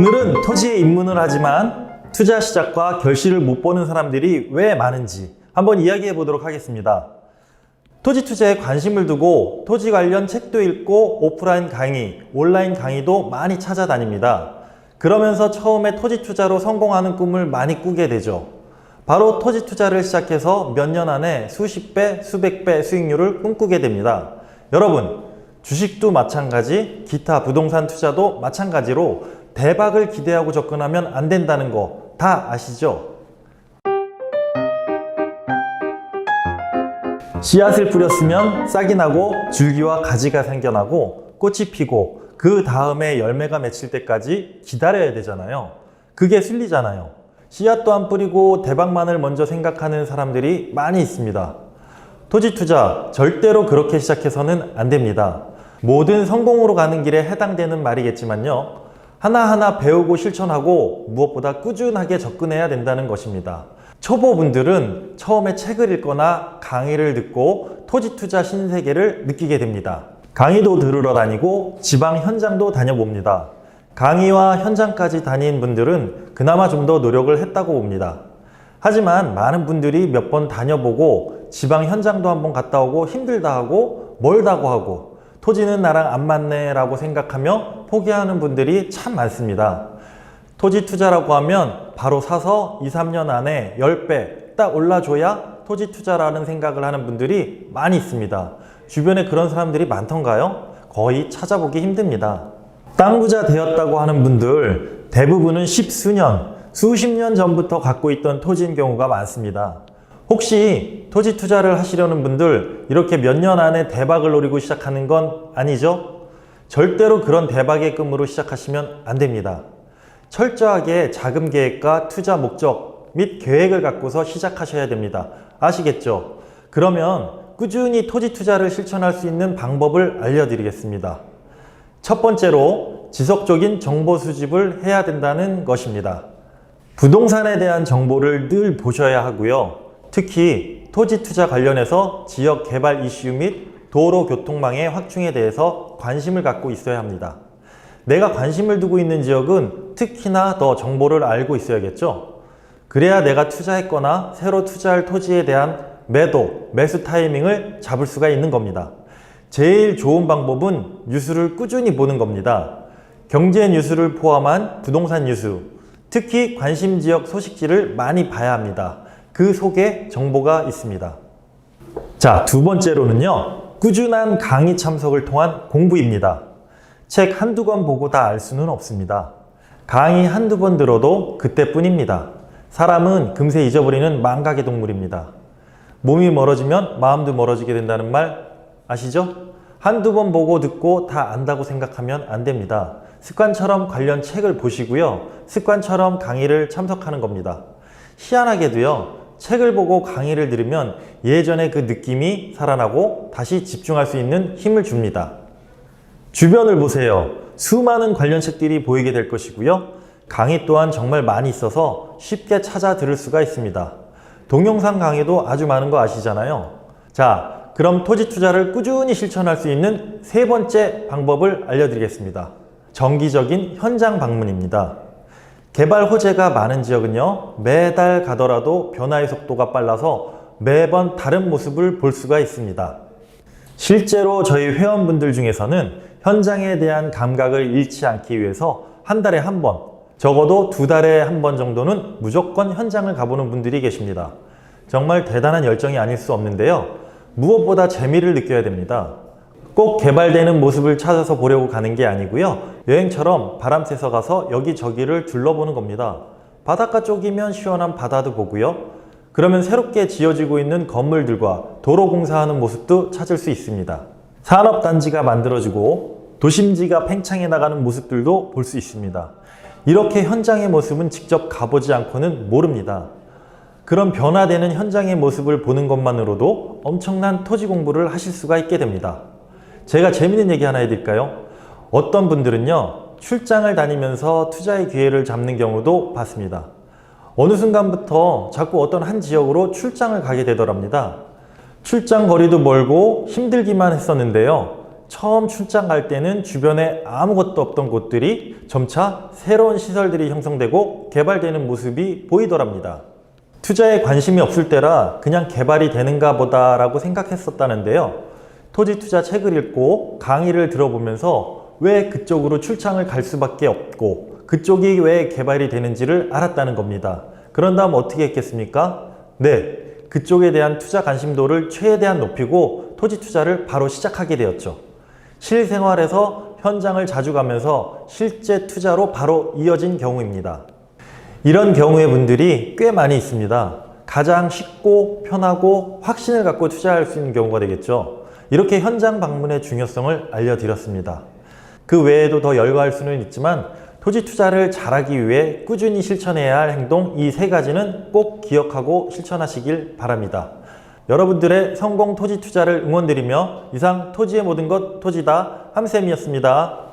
오늘은 토지에 입문을 하지만 투자 시작과 결실을 못 보는 사람들이 왜 많은지 한번 이야기해 보도록 하겠습니다. 토지 투자에 관심을 두고 토지 관련 책도 읽고 오프라인 강의, 온라인 강의도 많이 찾아다닙니다. 그러면서 처음에 토지 투자로 성공하는 꿈을 많이 꾸게 되죠. 바로 토지 투자를 시작해서 몇 년 안에 수십 배, 수백 배 수익률을 꿈꾸게 됩니다. 여러분, 주식도 마찬가지, 기타 부동산 투자도 마찬가지로 대박을 기대하고 접근하면 안 된다는 거 다 아시죠? 씨앗을 뿌렸으면 싹이 나고 줄기와 가지가 생겨나고 꽃이 피고 그 다음에 열매가 맺힐 때까지 기다려야 되잖아요. 그게 순리잖아요. 씨앗도 안 뿌리고 대박만을 먼저 생각하는 사람들이 많이 있습니다. 토지 투자 절대로 그렇게 시작해서는 안 됩니다. 모든 성공으로 가는 길에 해당되는 말이겠지만요. 하나하나 배우고 실천하고 무엇보다 꾸준하게 접근해야 된다는 것입니다. 초보분들은 처음에 책을 읽거나 강의를 듣고 토지 투자 신세계를 느끼게 됩니다. 강의도 들으러 다니고 지방 현장도 다녀봅니다. 강의와 현장까지 다닌 분들은 그나마 좀 더 노력을 했다고 봅니다. 하지만 많은 분들이 몇 번 다녀보고 지방 현장도 한번 갔다 오고 힘들다 하고 멀다고 하고 토지는 나랑 안 맞네 라고 생각하며 포기하는 분들이 참 많습니다. 토지 투자라고 하면 바로 사서 2, 3년 안에 10배 딱 올라줘야 토지 투자라는 생각을 하는 분들이 많이 있습니다. 주변에 그런 사람들이 많던가요? 거의 찾아보기 힘듭니다. 땅 부자 되었다고 하는 분들 대부분은 십수년, 수십 년 전부터 갖고 있던 토지인 경우가 많습니다. 혹시 토지 투자를 하시려는 분들 이렇게 몇 년 안에 대박을 노리고 시작하는 건 아니죠? 절대로 그런 대박의 꿈으로 시작하시면 안 됩니다. 철저하게 자금 계획과 투자 목적 및 계획을 갖고서 시작하셔야 됩니다. 아시겠죠? 그러면 꾸준히 토지 투자를 실천할 수 있는 방법을 알려드리겠습니다. 첫 번째로 지속적인 정보 수집을 해야 된다는 것입니다. 부동산에 대한 정보를 늘 보셔야 하고요. 특히 토지 투자 관련해서 지역 개발 이슈 및 도로 교통망의 확충에 대해서 관심을 갖고 있어야 합니다. 내가 관심을 두고 있는 지역은 특히나 더 정보를 알고 있어야겠죠. 그래야 내가 투자했거나 새로 투자할 토지에 대한 매도, 매수 타이밍을 잡을 수가 있는 겁니다. 제일 좋은 방법은 뉴스를 꾸준히 보는 겁니다. 경제 뉴스를 포함한 부동산 뉴스, 특히 관심 지역 소식지를 많이 봐야 합니다. 그 속에 정보가 있습니다. 자, 두 번째로는요. 꾸준한 강의 참석을 통한 공부입니다. 책 한두 권 보고 다 알 수는 없습니다. 강의 한두 번 들어도 그때뿐입니다. 사람은 금세 잊어버리는 망각의 동물입니다. 몸이 멀어지면 마음도 멀어지게 된다는 말 아시죠? 한두 번 보고 듣고 다 안다고 생각하면 안 됩니다. 습관처럼 관련 책을 보시고요. 습관처럼 강의를 참석하는 겁니다. 희한하게도요. 책을 보고 강의를 들으면 예전의 그 느낌이 살아나고 다시 집중할 수 있는 힘을 줍니다. 주변을 보세요. 수많은 관련 책들이 보이게 될 것이고요. 강의 또한 정말 많이 있어서 쉽게 찾아 들을 수가 있습니다. 동영상 강의도 아주 많은 거 아시잖아요. 자, 그럼 토지 투자를 꾸준히 실천할 수 있는 세 번째 방법을 알려드리겠습니다. 정기적인 현장 방문입니다. 개발 호재가 많은 지역은요, 매달 가더라도 변화의 속도가 빨라서 매번 다른 모습을 볼 수가 있습니다. 실제로 저희 회원분들 중에서는 현장에 대한 감각을 잃지 않기 위해서 한 달에 한 번, 적어도 두 달에 한 번 정도는 무조건 현장을 가보는 분들이 계십니다. 정말 대단한 열정이 아닐 수 없는데요. 무엇보다 재미를 느껴야 됩니다. 꼭 개발되는 모습을 찾아서 보려고 가는 게 아니고요. 여행처럼 바람 쐬서 가서 여기저기를 둘러보는 겁니다. 바닷가 쪽이면 시원한 바다도 보고요. 그러면 새롭게 지어지고 있는 건물들과 도로 공사하는 모습도 찾을 수 있습니다. 산업단지가 만들어지고 도심지가 팽창해 나가는 모습들도 볼 수 있습니다. 이렇게 현장의 모습은 직접 가보지 않고는 모릅니다. 그런 변화되는 현장의 모습을 보는 것만으로도 엄청난 토지 공부를 하실 수가 있게 됩니다. 제가 재밌는 얘기 하나 해드릴까요? 어떤 분들은요, 출장을 다니면서 투자의 기회를 잡는 경우도 봤습니다. 어느 순간부터 자꾸 어떤 한 지역으로 출장을 가게 되더랍니다. 출장 거리도 멀고 힘들기만 했었는데요. 처음 출장 갈 때는 주변에 아무것도 없던 곳들이 점차 새로운 시설들이 형성되고 개발되는 모습이 보이더랍니다. 투자에 관심이 없을 때라 그냥 개발이 되는가 보다라고 생각했었다는데요. 토지 투자 책을 읽고 강의를 들어보면서 왜 그쪽으로 출장을 갈 수밖에 없고 그쪽이 왜 개발이 되는지를 알았다는 겁니다. 그런 다음 어떻게 했겠습니까? 네. 그쪽에 대한 투자 관심도를 최대한 높이고 토지 투자를 바로 시작하게 되었죠. 실생활에서 현장을 자주 가면서 실제 투자로 바로 이어진 경우입니다. 이런 경우의 분들이 꽤 많이 있습니다. 가장 쉽고 편하고 확신을 갖고 투자할 수 있는 경우가 되겠죠. 이렇게 현장 방문의 중요성을 알려드렸습니다. 그 외에도 더 열거할 수는 있지만 토지 투자를 잘하기 위해 꾸준히 실천해야 할 행동 이 세 가지는 꼭 기억하고 실천하시길 바랍니다. 여러분들의 성공 토지 투자를 응원드리며 이상 토지의 모든 것 토지다 함쌤이었습니다.